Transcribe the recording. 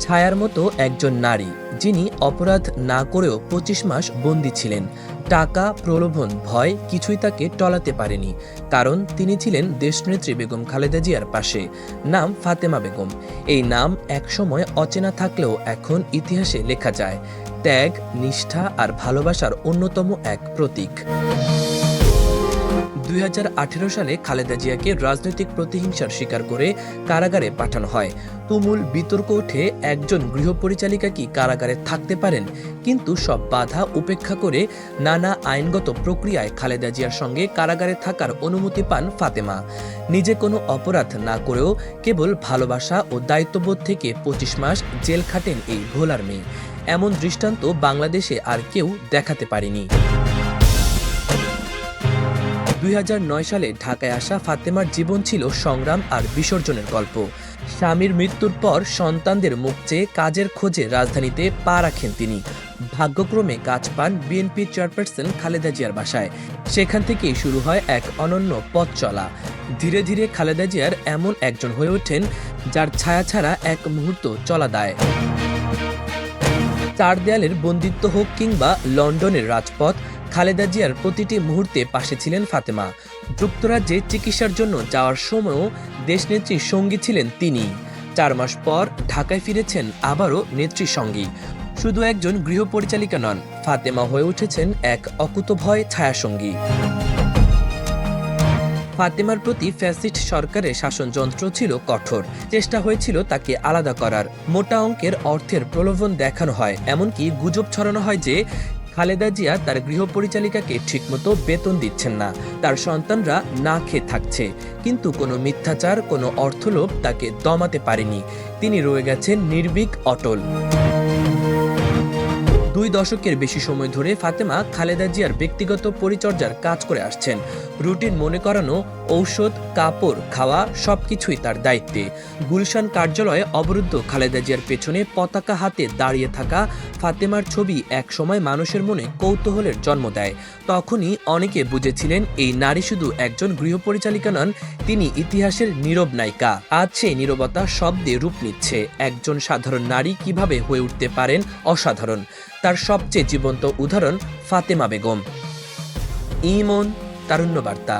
ছায়ার মতো একজন নারী, যিনি অপরাধ না করেও পঁচিশ মাস বন্দী ছিলেন। টাকা, প্রলোভন, ভয় কিছুই তাকে টলাতে পারেনি, কারণ তিনি ছিলেন দেশনেত্রী বেগম খালেদা জিয়ার পাশে। নাম ফাতেমা বেগম। এই নাম একসময় অচেনা থাকলেও এখন ইতিহাসে লেখা যায়। ত্যাগ, নিষ্ঠা আর ভালোবাসার অন্যতম এক প্রতীক। দুই হাজার আঠেরো সালে খালেদা জিয়াকে রাজনৈতিক প্রতিহিংসার শিকার করে কারাগারে পাঠানো হয়। তুমুল বিতর্ক ওঠে, একজন গৃহপরিচালিকা কি কারাগারে থাকতে পারেন? কিন্তু সব বাধা উপেক্ষা করে নানা আইনগত প্রক্রিয়ায় খালেদা জিয়ার সঙ্গে কারাগারে থাকার অনুমতি পান ফাতেমা। নিজে কোনো অপরাধ না করেও কেবল ভালোবাসা ও দায়িত্ববোধ থেকে পঁচিশ মাস জেল খাটেন এই ভোলার মেয়ে। এমন দৃষ্টান্ত বাংলাদেশে আর কেউ দেখাতে পারেনি। দুই হাজার নয় সালে ঢাকায় আসা ফাতেমার জীবন ছিল সংগ্রাম আর বিসর্জনের গল্প। স্বামীর মৃত্যুর পর সন্তানদের মুখ চেয়ে কাজের খোঁজে রাজধানীতে পা রাখেন তিনি। ভাগ্যক্রমে কাজ পান বিএনপি চেয়ারপারসন খালেদা জিয়ার বাসায়। সেখান থেকেই শুরু হয় এক অনন্য পথ চলা। ধীরে ধীরে খালেদা জিয়ার এমন একজন হয়ে ওঠেন যার ছায়া ছাড়া এক মুহূর্ত চলা দায়। চার দেয়ালের বন্দিত্ব হোক কিংবা লন্ডনের রাজপথ খালেদা জিয়ার প্রতিটি মুহূর্তে পাশে ছিলেন ফাতেমা। যুক্তরাজ্যে চিকিৎসার জন্য যাওয়ার সময়ও দেশনেত্রীর সঙ্গী ছিলেন তিনি। চার মাস পর ঢাকায় ফিরেছেন আবারও নেত্রীর সঙ্গী। শুধু একজন গৃহপরিচালিকা নন, ফাতেমা হয়ে উঠেছেন এক অকুতভয় ছায়াসঙ্গী। ফাতেমার প্রতি ফ্যাসিস্ট সরকারের শাসনযন্ত্র ছিল কঠোর। চেষ্টা হয়েছিল তাকে আলাদা করার। মোটা অঙ্কের অর্থের প্রলোভন দেখানো হয়। এমনকি গুজব ছড়ানো হয় যে খালেদা জিয়া তার গৃহ গৃহপরিচালিকাকে ঠিকমতো বেতন দিচ্ছেন না। তার সন্তানরা না খেয়ে থাকছে। কিন্তু কোনো মিথ্যাচার, কোনো অর্থলোভ তাকে দমাতে পারেনি। তিনি রয়ে গেছেন নির্ভীক অটল। দুই দশকের বেশি সময় ধরে ফাতেমা খালেদা জিয়ার ব্যক্তিগত পরিচর্যার কাজ করে আসছেন। রুটিন মনে করানো, ঔষধ, কাপড়, খাওয়া সবকিছুই তার দায়িত্বে। গুলশান কার্যালয়ে অবরুদ্ধ খালেদা জিয়ার পেছনে পতাকা হাতে দাঁড়িয়ে থাকা ফাতেমার ছবি একসময় মানুষের মনে কৌতূহলের জন্ম দেয়। তখনই অনেকে বুঝেছিলেন এই নারী শুধু একজন গৃহপরিচালিকা নন, তিনি ইতিহাসের নীরব নায়িকা। আজ সেই নীরবতা শব্দে রূপ নিচ্ছে। একজন সাধারণ নারী কীভাবে হয়ে উঠতে পারেন অসাধারণ। তার সবচেয়ে জীবন্ত উদাহরণ ফাতেমা বেগম। ইমন তারুণ্য বার্তা